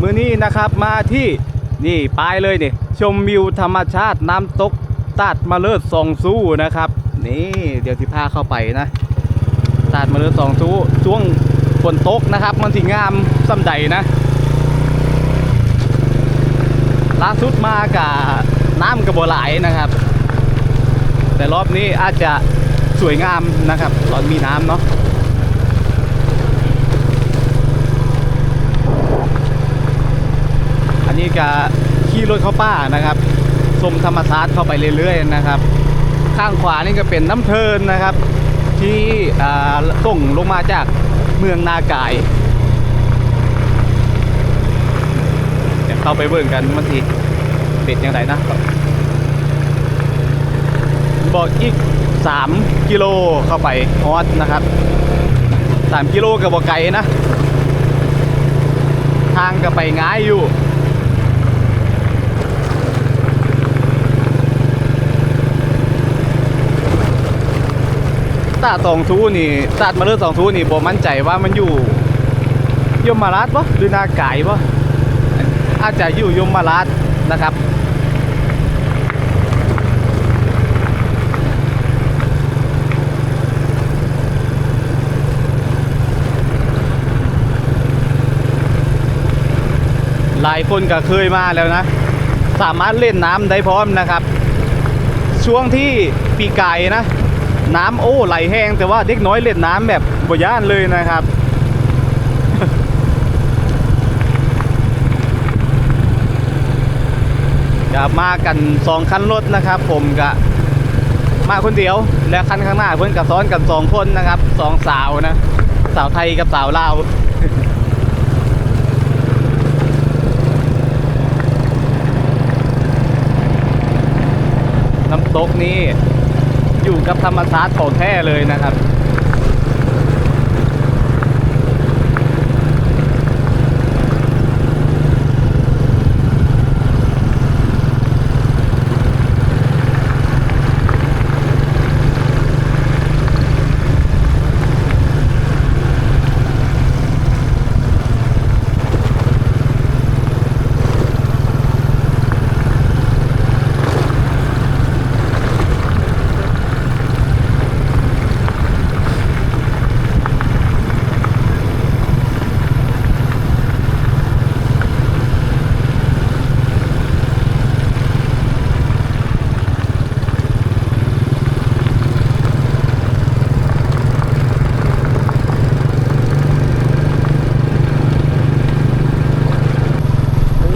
มือนี้นะครับมาที่นี่ปลายเลยนี่ชมวิวธรรมชาติน้ำตกตาดมาเลิศสองสู้นะครับ นี่เดี๋ยวที่พาเข้าไปนะตาดมาเลิศสองสู้ช่วงฝนตกนะครับ มันสิงามสำใดนะล่าสุดมากับน้ำกระบหลายนะครับ แต่รอบนี้อาจจะสวยงามนะครับ ตอนมีน้ำเนาะ นนี้ก็ขี่รถเข้าป่านะครับชมธรรมชาติเข้าไปเรื่อยๆนะครับ ข้างขวานี่ก็เป็นน้ำเทินนะครับ ที่ส่งลงมาจากเมืองนากายเดี๋ยวเข้าไปเบิ่งกันมันทีเป็ดยังไงนะบอกอีก 3 กิโลเข้าไปฮอตนะครับ 3 กิโลกับบอกไกลนะ ทางก็ไปง่ายอยู่ ตาสองทูนี่ตาดมาเลือสองทูนี่บ่มั่นใจว่ามันอยู่ยมราชปะหรือนากายปะอาจจะอยู่ยมราชนะครับหลายคนก็เคยมาแล้วนะ สามารถเล่นน้ำได้พร้อมนะครับ ช่วงที่ปีกายนะ น้ำโอ้ไหลแห้งแต่ว่าเด็กน้อยเล่นน้ำแบบบ่ย่านเลยนะครับจะมากันสองคันรถนะครับ ผมกะมาคนเดียว และคันข้างหน้าเพื่อนกับซ้อนกันสองคนนะครับสองสาวนะ สาวไทยกับสาวลาวน้ำตกนี้ อยู่กับธรรมชาติของแท้เลยนะครับ โอ้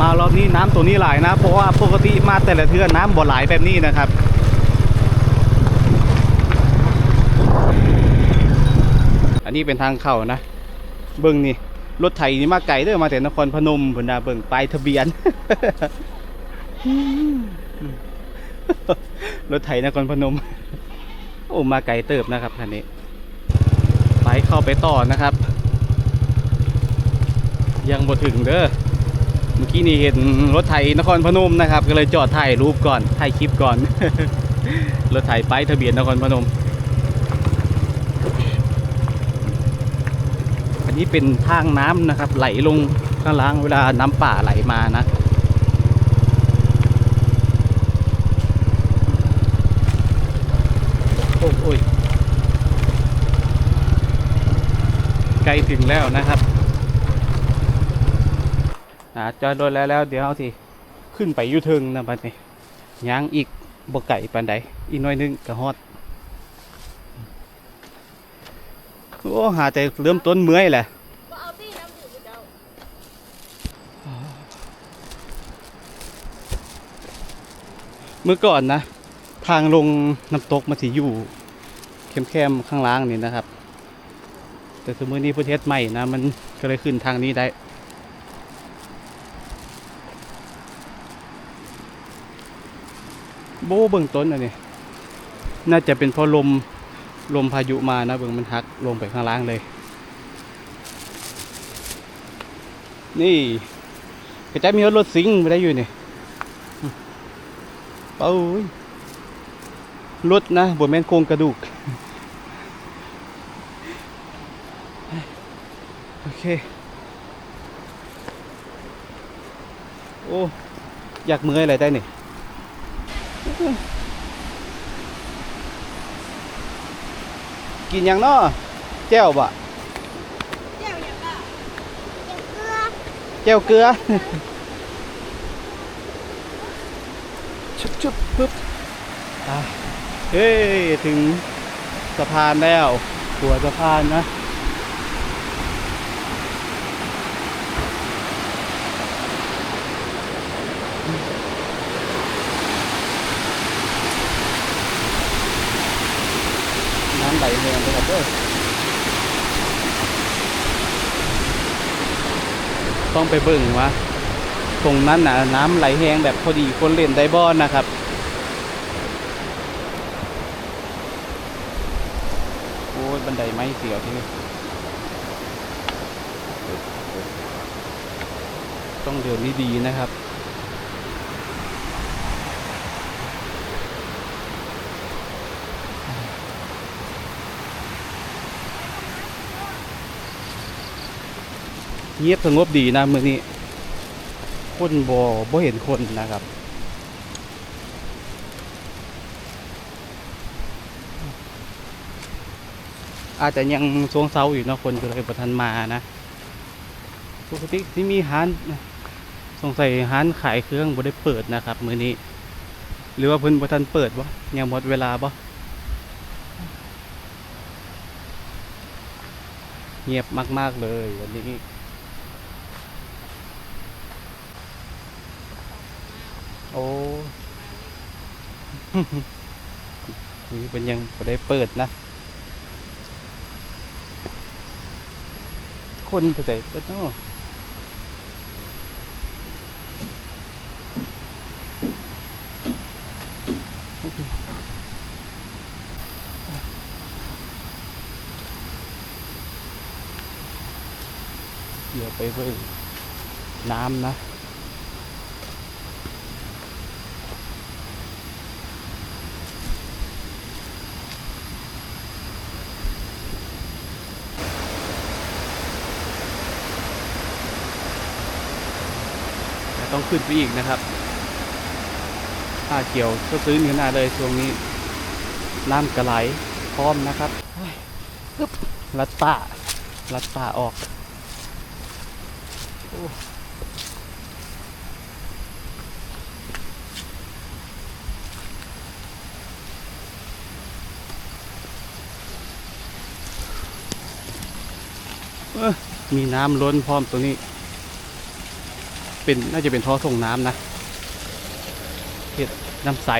มารอบ นี้น้ำตัวนี้หลายนะ เพราะว่าปกติมาแต่ละเทือน้ำบ่หลายแบบนี้นะครับอันนี้เป็นทางเข้านะ เบิ่งนี่รถไถนี่มาไกลเด้อมาแต่นครพนมพุ่นนะเบิ่งป้ายทะเบียนรถไถนครพนม โอ้มาไกลเติบนะครับคันนี้ไปเข้าไปต่อนะครับ ยังบ่ถึงเด้อ เมื่อกี้นี่เห็นรถไถนครพนมนะครับ ก็เลยจอดถ่ายรูปก่อนถ่ายคลิปก่อน รถไถป้ายทะเบียนนครพนม อันนี้เป็นทางน้ำนะครับ ไหลลงข้างล่างเวลาน้ำป่าไหลมานะโอ้โอ้ยใกล้ถึงแล้วนะครับ อ่าจอดรถแล้วแล้วเดี๋ยวเอาสิขึ้นไปยูทิงนะบัดนี้ย่างอีกบกไก่ปานใดอีกน้อยนึงก็ฮอดโอ้หาแต่เริ่มต้นเมื่อยแหละเมื่อก่อนนะ ทางลงน้ำตกมันสิอยู่แคมๆข้างล่างนี่นะครับ แต่สมมตินี้ประเทศใหม่นะ มันก็เลยขึ้นทางนี้ได้ โบเบื้องต้นอันนี้น่าจะเป็นเพราะลมลมพายุมานะเบื้องมันหักลงไปข้างล่างเลย นี่กระจายมีรถสิงห์ไม่ได้อยู่นี่เอ้ยรถนะบนแม่นโครงกระดูก โอเค โอ้ อยากเมื่อยอะไรได้เนี่ย กินหยังเนาะแจ้วบ่เจ้าอย่างก็เจ้าเกลือแจ้วเกลือ ชุบชุบปึ๊บอะเฮ้ย ถึงสะพานแล้ว หัวสะพานนะ น้ำไหลแรงเลยครับเด้อ ต้องไปเบิ่งว่าตรงนั้นนะน้ำไหลแห้งแบบพอดีคนเล่นได้บอนนะครับโอ้ยบันไดไม้เสียวที่นี่ต้องเดินดีๆนะครับ งียบสงบดีนะมือนี้ คนบ่บ่เห็นคนนะครับ อาจจะยังสวงเซาอยู่นะคนก็เลยบ่ทันมานะปกติที่มีร้านสงสัยร้านขายเครื่องบ่ได้เปิดนะครับมื้อนี้ หรือว่าเพิ่นบ่ทันเปิดบ่ยังหมดเวลาบ่เงียบมาก ๆ เลยวันนี้ โอ้นี่เป็นยังบ่ได้เปิดนะ คนไปไหนเปิดเนาะเดี๋ยวไปเบิ่งน้ำนะ ต้องขึ้นไปอีกนะครับผ้าเขียวก็ซื้อขนาดเลยช่วงนี้น้ำกระไหลพร้อมนะครับเฮ้ยปึ๊บลัดป่าลัดป่าออกมีน้ำล้นพร้อมตัวนี้ เป็นน่าจะเป็นท่อส่งน้ำนะเห็ดน้ำใส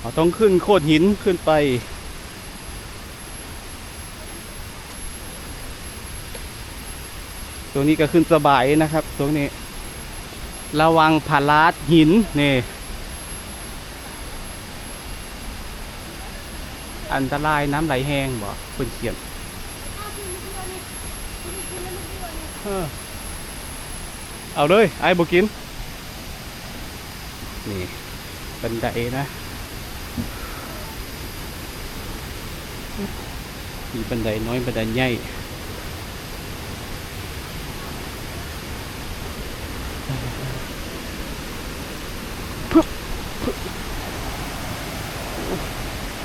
เราต้องขึ้นโคดหินขึ้นไปตัวนี้ก็ขึ้นสบายนะครับ ตรงนี้ ระวังผาลาดหินนี่ อันตรายน้ำไหลแห้งบ่เพิ่นเขียนเออเอาเลยไอ้บกิน นี่บันไดนะมีบันไดน้อยบันไดใหญ่พึบพึบ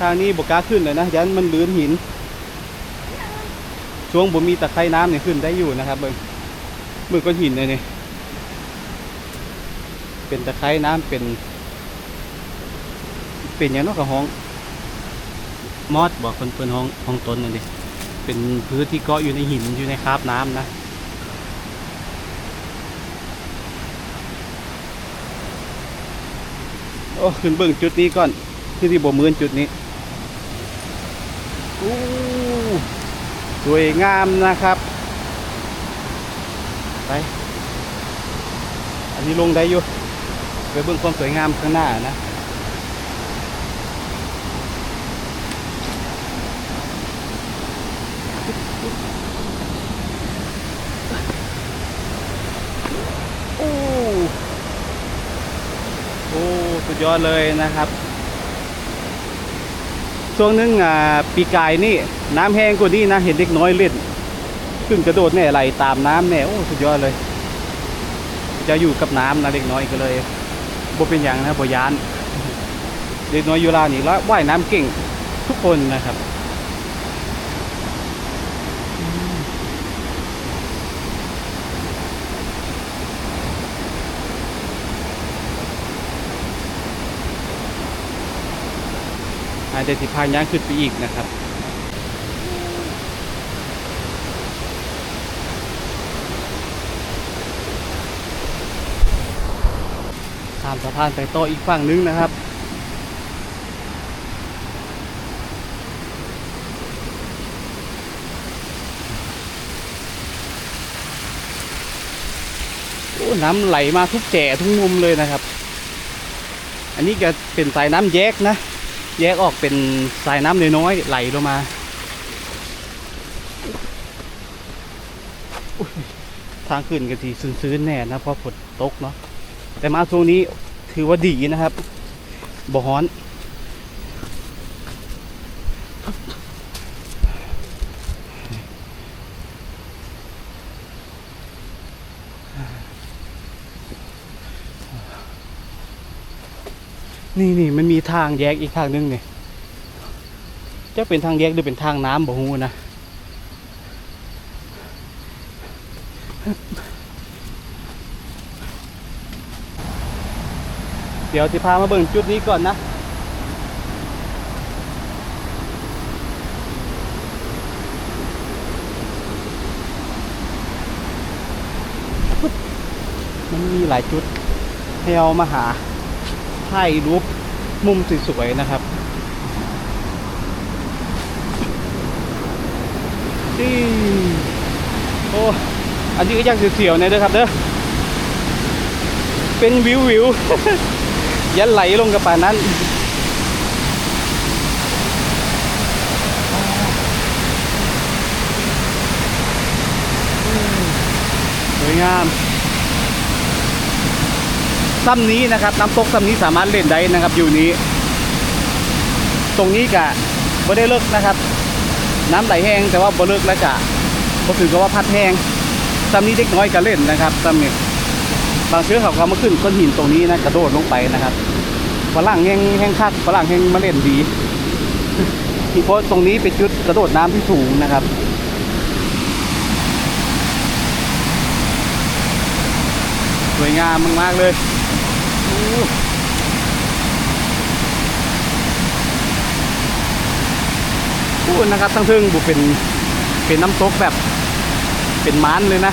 ทางนี้บกล้าขึ้นเลยนะยันมันลื่นหิน ช่วงผมมีตะไคร่น้ำเนี่ยขึ้นได้อยู่นะครับเบิ่งมือก้อนหินเลยนี่เป็นตะไคร่น้ำเป็น เป็นอย่างนอกกับห้อง มอดบอกคนเป็นห้องห้องต้นนั่นดิเป็นพื้นที่เกาะอยู่ในหินอยู่ในคราบน้ำนะโอ้ขึ้นเบิ่งจุดนี้ก่อนที่ที่บ่มือนจุดนี้ สวยงามนะครับ ไป อันนี้ลงได้อยู่ไปเบิ่งความสวยงามข้างหน้านะโอ้โอ้สุดยอดเลยนะครับ ช่วงหนึงอ่าปีกายนี่น้ำแห้งกว่านี้นะเห็นเด็กน้อยเล่น ขึ้นกระโดดแน่ไหลตามน้ำแน่โอ้สุดยอดเลย จะอยู่กับน้ำนะเด็กน้อยก็เลยบ่เป็นอย่างนะบ่ยาน เด็กน้อยอยู่ลาวนี่แล้วว่ายน้ำเก่งทุกคนนะครับ อาจจะสิพาย้างขึ้นไปอีกนะครับข้ามสะพานไปต่ออีกฝั่งนึงนะครับน้ำไหลมาทุกแจ่ทุกมุมเลยนะครับ อันนี้ก็เป็นสายน้ำแยกนะ แยกออกเป็นสายน้ำน้อยๆไหลลงมาทางขึ้นกันทีซื้นๆแน่นะเพราะฝนตกเนาะแต่มาช่วงนี้ถือว่าดีนะครับบ่ฮ้อน นี่นี่มันมีทางแยกอีกทางนึงเนี่ยจะเป็นทางแยกหรือเป็นทางน้ำบ่ฮู้นะ เดี๋ยวจะพามาเบิ่งจุดนี้ก่อนนะ มันมีหลายจุดให้เรามาหา ถ่ายรูปมุมสวยๆนะครับนี่โอ้อันนี้ก็ยังเสียวๆนี่ยเด้อครับเด้อเป็นวิววิวยันไหลลงกับป่านั้นสวยงาม ซ้ำนี้นะครับน้ำตกซ้ำนี้สามารถเล่นได้นะครับอยู่นี้ ตรงนี้กะบ่ได้เลิกนะครับ น้ำไหลแห้งแต่ว่าบ่เลิกแล้วกะก็ถือกับว่าพัดแห้งซ้ำนี้เด็กน้อยก็เล่นนะครับซ้ำนี้บางเชื้อเขาเขามาขึ้นก้อนหินตรงนี้นะกระโดดลงไปนะครับฝรั่งแห้งแห้งคักฝรั่งแห้งมาเล่นดีเพราะตรงนี้เป็นจุดกระโดดน้ำที่สูงนะครับ วยงามมากๆเลยพูดนะครับทั้งทึ่งบุเป็นเป็นน้ำตกแบบเป็นม้านเลยนะ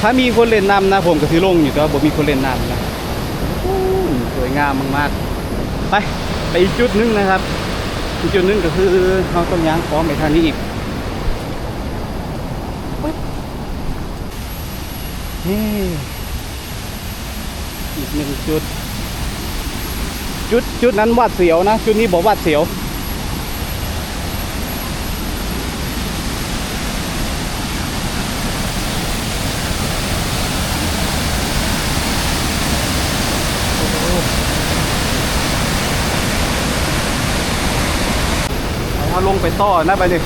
ถ้ามีคนเล่นน้ำนะผมก็สิลงอยู่แต่ว่าผมมีคนเล่นน้ำนะอู้สวยงามมากๆ ไปไปอีกจุดหนึงนะครับ อีกจุดหนึงก็คือเราต้องย้างพร้อมไปทางนี้อีก นี่ อีกหนึ่งจุด จุดจุดนั้นวาดเสียวนะ จุดนี้บอกวาดเสียว เอาลงไปต่อนะไปดิ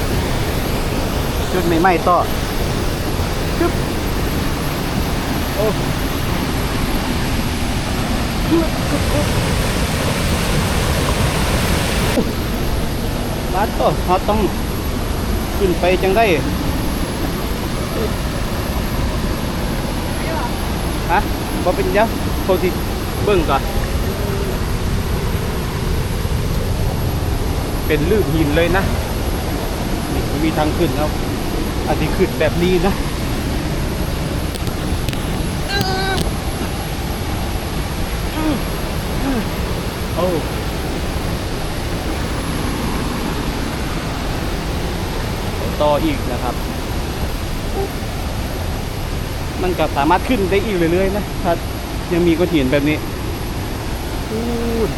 จุดไม่ไหม้ต่อจึ๊บ โอ้มาต่อเราต้องขึ้นไปจังได้ฮะบ่เป็นยังโคที่เบิ่งก่อน เป็นลื่นหินเลยนะ มีทางขึ้นแล้วอันนี้ขึ้นแบบนี้นะ อ้ต่ออีกนะครับ มันก็สามารถขึ้นได้อีกเรื่อยๆนะถ้ายังมีก้อนหินแบบนี้อู้ด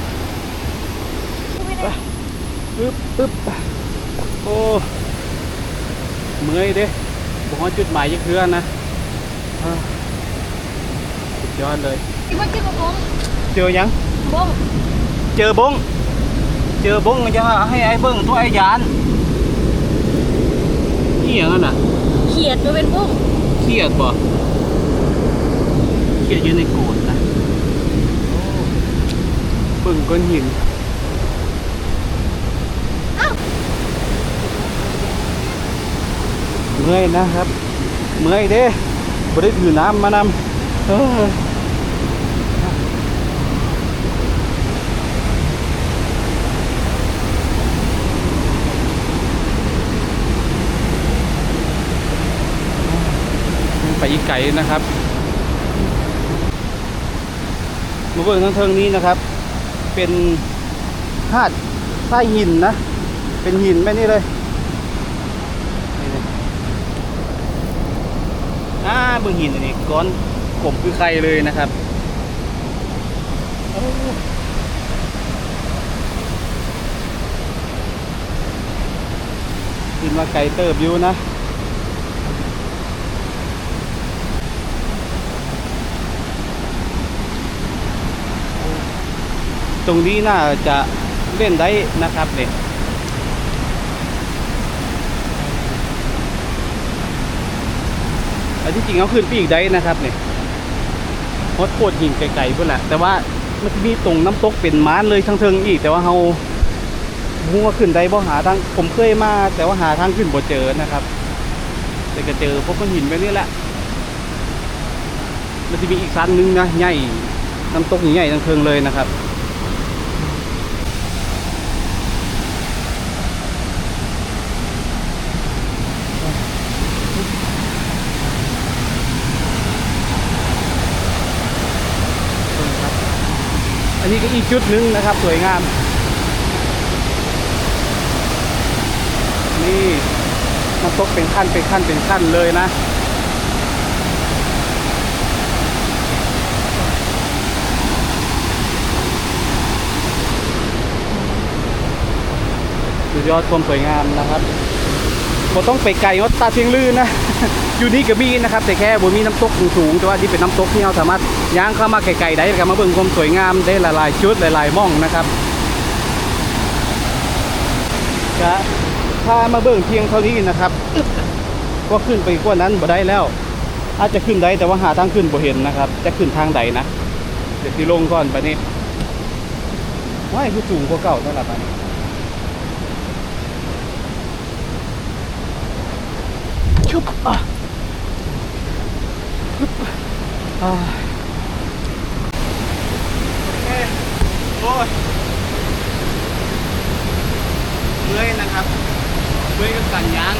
ไปปึ๊บปึ๊บโอ้เมื่อยเด้บอกว่าจุดหมายยักเทือนนะอ่าสุดยอดเลยคิดว่าคิดว่าบ้งเจอยังบ้ง เจอบง เจอบงจะให้ไอ้เบิ้งตัวไอ้ยานนี่อย่างนั้นน่ะเขียดมาเป็นบ้งเครียดบ่เครียดอยู่ในโกรธนะโอ้เบิ่งก้อนหินเมื่อยนะครับ เมื่อยเด้บ่ได้ถือน้ำมานำเออ ไกไกลนะครับ มาเบิ่งทางเทิงนี้นะครับ เป็นหาดทรายหินนะ เป็นหินแม่นี่เลยอ่าเบิ่งหินอันนี้ก้อนผมคือใครเลยนะครับขึ้นมาไกลเติบอยู่นะ ตรงนี้น่าจะเล่นได้นะครับเนี่ยอันที่จริงเขาขึ้นปีกได้นะครับเนี่ยฮดโคตรหินไกลๆเพื่อนแหละแต่ว่ามันมีตรงน้ำตกเป็นม้านเลยทั้งเทิงอีก แต่ว่าเขาหัวาขึ้นได้บ่หาทางผมเคยมา แต่ว่าหาทางขึ้นบ่เจอนะครับ แต่ก็เจอพวกก้อนหินไปนี่แหละมันจะมีอีกชั้นหนึงนะใหญ่น้ำตกใหญ่ทั้งเทิงเลยนะครับ นี้ก็อีกจุดหนึ่งนะครับ สวยงาม นี่น้ำตกเป็นขั้นเป็นขั้นเป็นขั้นเลยนะสุดยอดความสวยงามนะครับบ่ต้องไปไกลวัดตาเชียงลื่นนะ อยู่นี่ก็มีนะครับ แต่แค่บ่มีน้ำตกสูงๆแต่ว่าที่เป็นน้ำตกที่เราสามารถ ย่างเข้ามาไกลๆได้แล้วก็มาเบิ่งความสวยงามได้หลายๆชุดหลายๆม่องนะครับก็ถ้ามาเบิ่งเพียงเท่านี้นะครับอึ๊บก็ขึ้นไปกว่านั้นบ่ได้แล้ว อาจจะขึ้นได้แต่ว่าหาทางขึ้นบ่เห็นนะครับ จะขึ้นทางใดนะเดี๋ยวที่ลงก่อนไปนี่ว้ายคือสูงกว่าเก่าเท่าไหร่ปชุบอะชุบอ่าโอเคโอ้ยเมื่อยนะครับเมื่อยกับกันยาง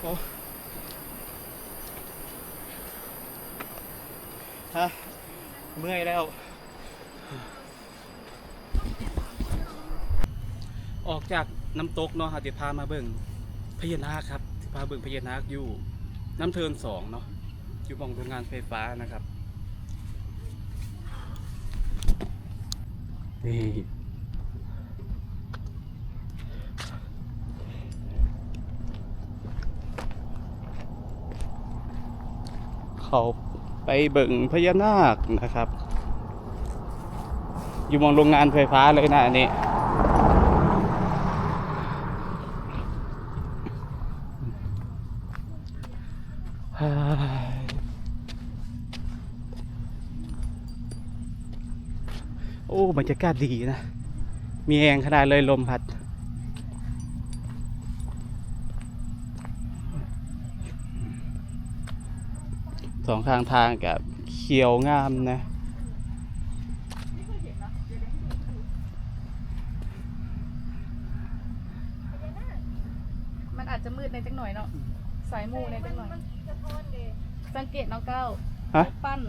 โอ้ฮะเมื่อยแล้ว ออกจากน้ำตกเนาะครับเดี๋ยวพามาเบิ่งพญานาคครับพาเบิ่งพญานาคอยู่น้ำเทินสองเนาะ อยู่บองโรงงานไฟฟ้านะครับ นี่เขาไปเบิ่งพญานาคนะครับ อยู่มองโรงงานไฟฟ้าเลยนะอันนี้ ฮ่าโอ้ บรรยากาศดีนะ มีแองขนาดเลยลมพัด สองข้างทางกับเขียวงามนะ มันอาจจะมืดในจังหน่อยเนาะสายมูในจังหน่อย สังเกตน้องเก้า ฮะ ปั้น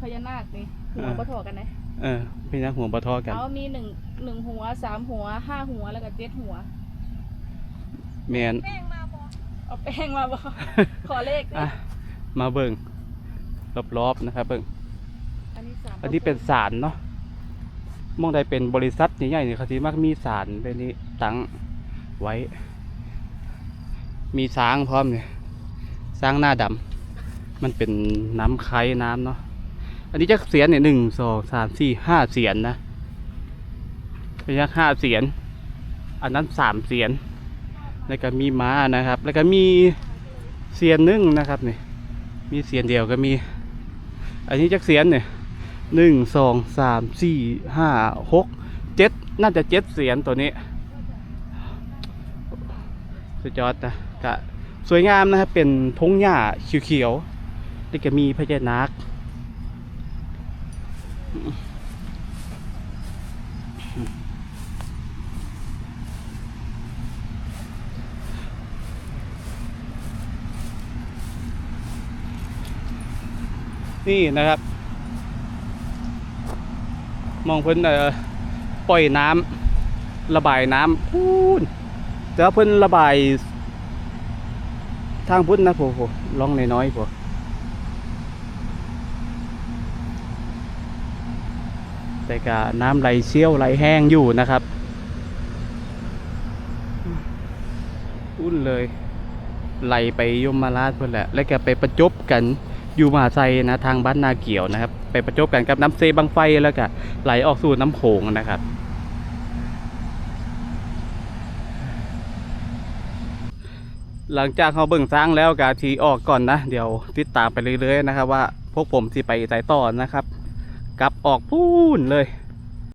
พญานาคนี่หัวอ่าก็ถอกันนะเออเป็นนักหัวปะทอกันเอามีหนึ่งหนึ่งหัวสามหัวห้าหัวแล้วก็เจ็ดหัว แมนเอาแป้งมาบอก ขอเลขดิอะมาเบิ่งรอบๆนะครับเบิ่งอันนี้สามอันนี้เป็นศาลเนาะมองใดเป็นบริษัทใหญ่ๆเนี่ยเขาที่มักมีศาลเป็นนี้ตั้งไว้ มีช้างพร้อมเนี่ยสร้างหน้าดำมันเป็นน้ำไคล้น้ำเนาะ อันนี้จะเสียนเนี่ยหนึ่งสองสามสี่ห้าเสียนนะเป็นยักห้าเสียน อันนั้นสามเสียน แล้วก็มีม้านะครับ แล้วก็มีเสียนหนึ่งนะครับนี่มีเสียนเดียวก็มี อันนี้จักเสียนเนี่ยหนึ่งสองสามสี่ห้าหกเจ็ดน่าจะเจ็ดเสียนตัวนี้สุดยอดนะกะสวยงามนะครับเป็นพงหญ้าเขียวๆแล้วก็มีพญานาค นี่นะครับ มองเพิ่นเอ่อปล่อยน้ำระบายน้ำพูนแต่ว่าเพิ่นระบาย ทางพุ่นนะผมลองน้อยๆผม แต่ก็น้ำไหลเชี่ยวไหลแห้งอยู่นะครับ อุ่นเลยไหลไปยมมาราชเพื่อนแหละ แล้วก็ไปประจบกันอยู่มหาไซนะทางบ้านนาเกี่ยวนะครับ ไปประจบกันกับน้ำเซบังไฟแล้วก็ไหลออกสู่น้ำโขงนะครับหลังจากเขาเบิ่งสร้างแล้วกาทีออกก่อนนะ เดี๋ยวติดตามไปเรื่อยๆนะครับว่าพวกผมสิไปสายต่อนะครับ ออกพูนเลย